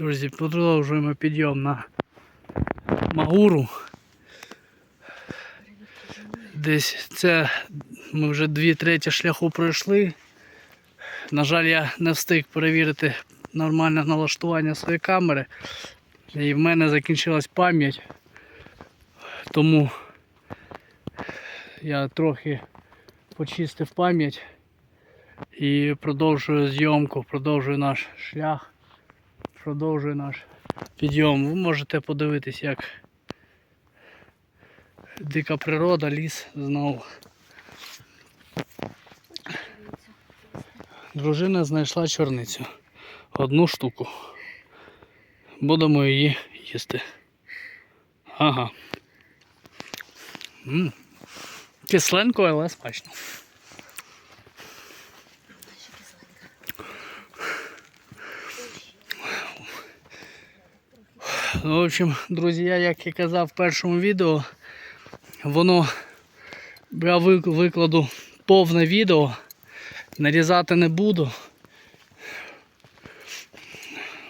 Друзі, продовжуємо підйом на Магуру. Десь це ми вже дві треті шляху пройшли. На жаль, я не встиг перевірити нормальне налаштування своєї камери. І в мене закінчилась пам'ять. Тому я трохи почистив пам'ять і продовжую зйомку, продовжую наш шлях, продовжую наш підйом. Ви можете подивитись, як дика природа, ліс знову. Дружина знайшла чорницю. Одну штуку. Будемо її їсти. Ага. м Кисленько, але смачно. В общем, друзі, як і казав в першому відео, воно я викладу повне відео, нарізати не буду.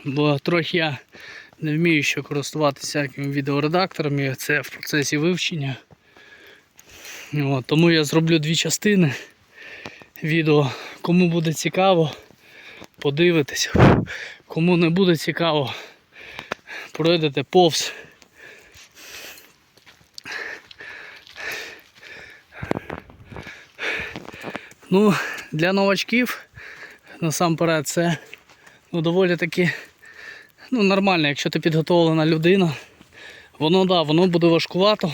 Бо трохи я не вмію ще користуватися всякими відеоредакторами, це в процесі вивчення. От, тому я зроблю дві частини відео. Кому буде цікаво, подивитесь. Кому не буде цікаво, пройдете повз. Ну, для новачків насамперед це ну, доволі таки ну, нормально, якщо ти підготовлена людина. Воно да, воно буде важкувато.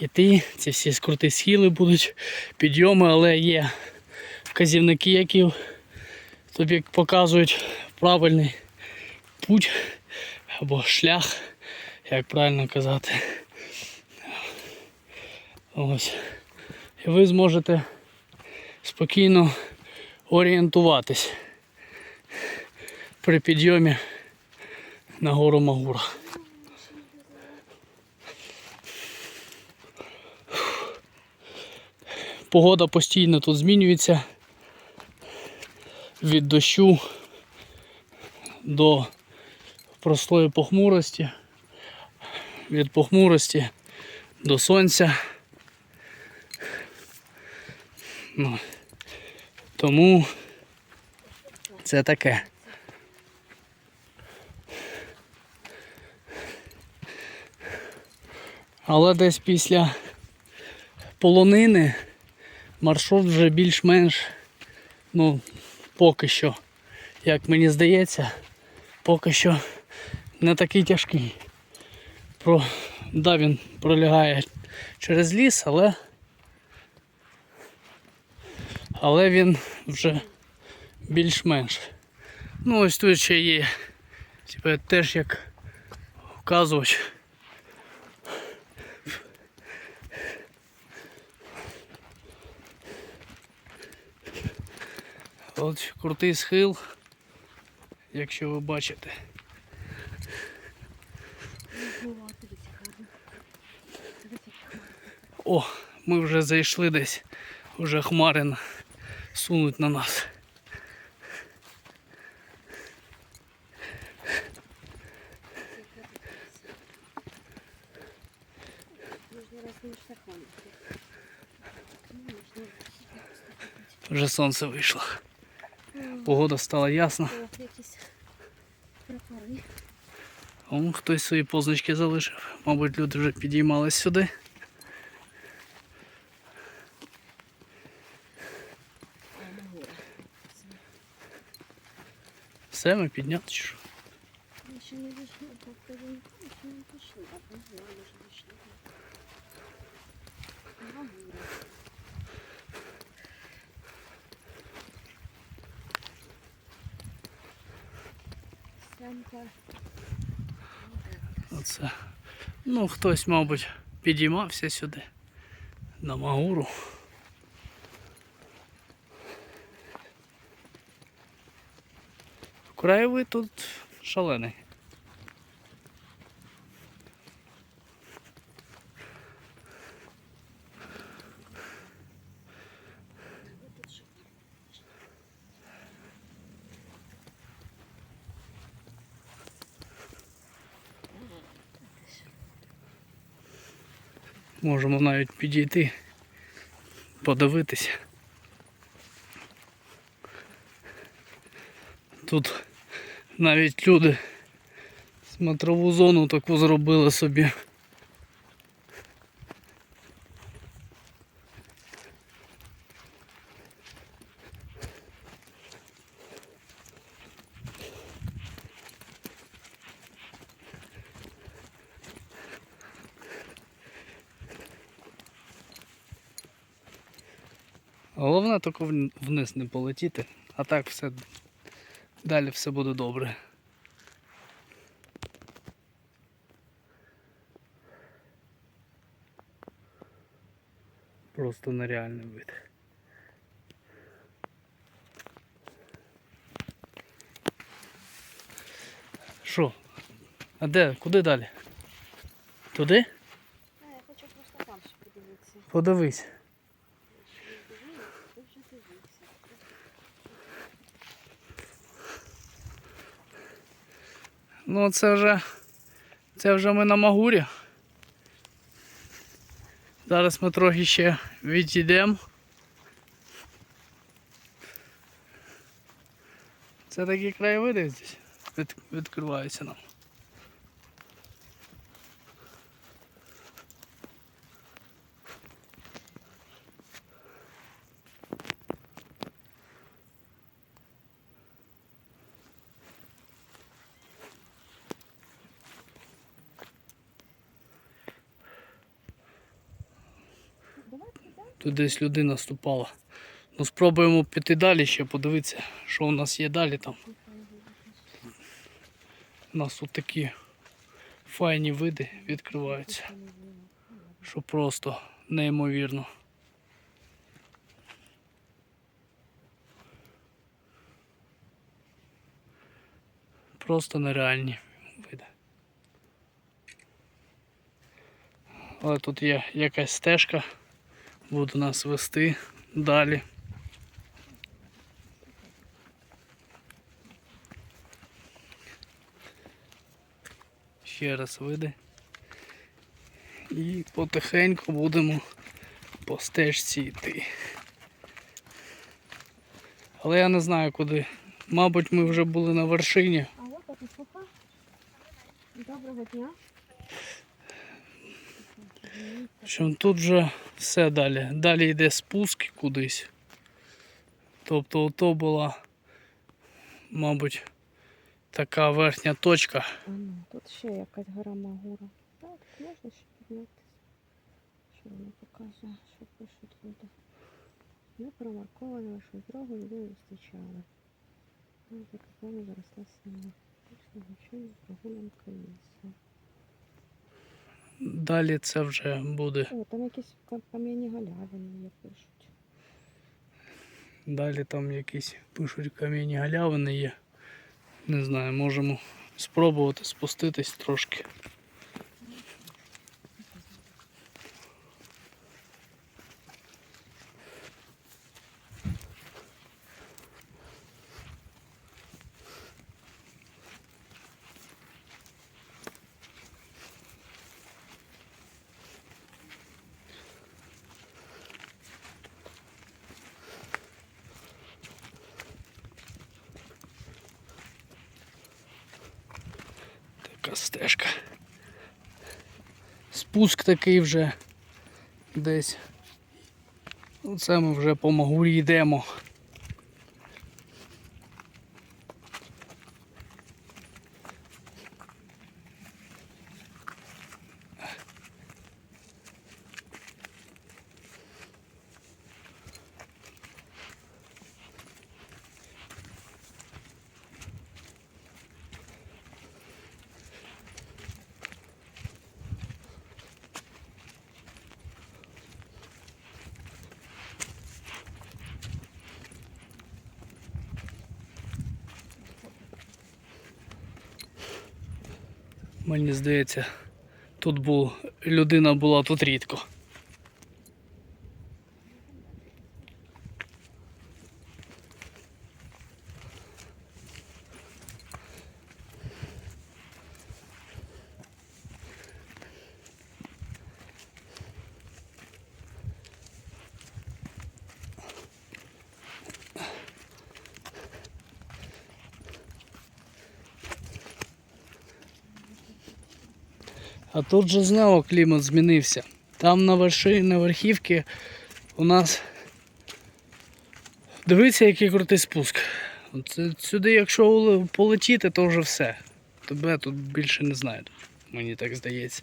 Іти, ці всі скрути схили будуть, підйоми, але є вказівники, які тобі показують правильний путь або шлях, як правильно казати. Ось. І ви зможете спокійно орієнтуватись при підйомі на гору Магура. Погода постійно тут змінюється від дощу до простої похмурості, від похмурості до сонця. Ну, тому це таке. Але десь після полонини маршрут вже більш-менш, ну, поки що, як мені здається, поки що не такий тяжкий. Про, да, він пролягає через ліс, але, але він вже більш-менш. Ну ось тут ще є типу, теж як вказувач. От крутий схил, якщо ви бачите. О, ми вже зайшли десь, вже хмари сунуть на нас. Вже сонце вийшло. Погода стала ясна. О, хтось свої позначки залишив. Мабуть, люди вже підіймались сюди. Все, ми підняли чи що? Ми ще не дійшли, тобто ми ще не пішли, не знаю, може дійшли. Магура. Оце. Ну, хтось, мабуть, підіймався сюди. На Магуру. краєвид тут шалений. Можемо навіть підійти, подивитися. Тут навіть люди смотрову зону таку зробили собі. Головне тільки вниз не полетіти, а так все далі все буде добре. Просто нереальний вид. Що? А де? Куди далі? Туди? Я хочу просто там ще подивитися. Подивись. Ти вже дивився. Ну це вже. Це вже ми на Магурі. Зараз ми трохи ще відійдемо. Це такі краєвиди здесь від, відкриваються нам. Тут десь людина ступала. Ну спробуємо піти далі ще, подивитися, що у нас є далі там. У нас тут такі файні види відкриваються, що просто неймовірно. Просто нереальні види. Але тут є якась стежка, буде нас вести далі. Ще раз види. І потихеньку будемо по стежці йти. Але я не знаю куди. Мабуть, ми вже були на вершині. Доброго дня. Причому тут вже все далі. Далі йде спуск кудись. Тобто ото була, мабуть, така верхня точка. А ну, тут ще якась гора Магура. Так, можна ще піднятися. Що воно показує, що пишуть люди. Ми промарковано вашу дорогу людей не зустрічали. Ну, так заросла сама. Точно навчання прогулянка лісу. Далі це вже буде. О, там якісь кам'яні галявини є, пишуть. Далі там якісь пишуть кам'яні галявини є. Не знаю, можемо спробувати спуститись трошки. Стежка. Спуск такий вже десь. Оце ми вже по Магурі йдемо. Мені здається, тут був людина була тут рідко. А тут же знову клімат змінився. Там на верхівці у нас. Дивіться, який крутий спуск. Сюди, якщо полетіти, то вже все. Тебе тут більше не знайдуть, мені так здається.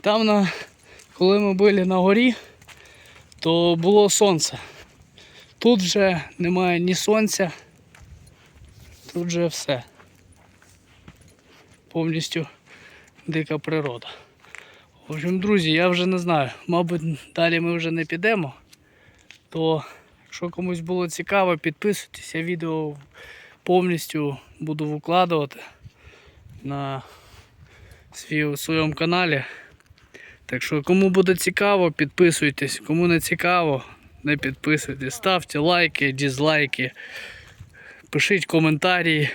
Там, на, коли ми були на горі, то було сонце. Тут вже немає ні сонця, тут вже все. Повністю дика природа. В общем, друзі, я вже не знаю. Мабуть, далі ми вже не підемо. То, якщо комусь було цікаво, підписуйтесь, я відео повністю буду викладувати на свій, своєму каналі. Так що, кому буде цікаво, підписуйтесь. Кому не цікаво, не підписуйтесь. Ставте лайки, дізлайки, пишіть коментарі.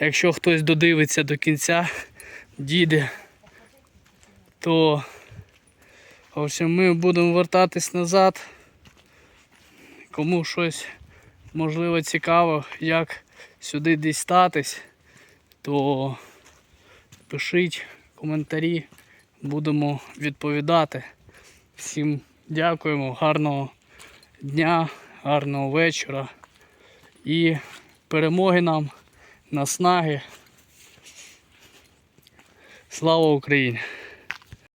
Якщо хтось додивиться до кінця, діде, то в общем, ми будемо вертатись назад. Кому щось можливо цікаво, як сюди дістатись, то пишіть коментарі, будемо відповідати. Всім дякуємо, гарного дня, гарного вечора і перемоги нам, наснаги. Слава Україні!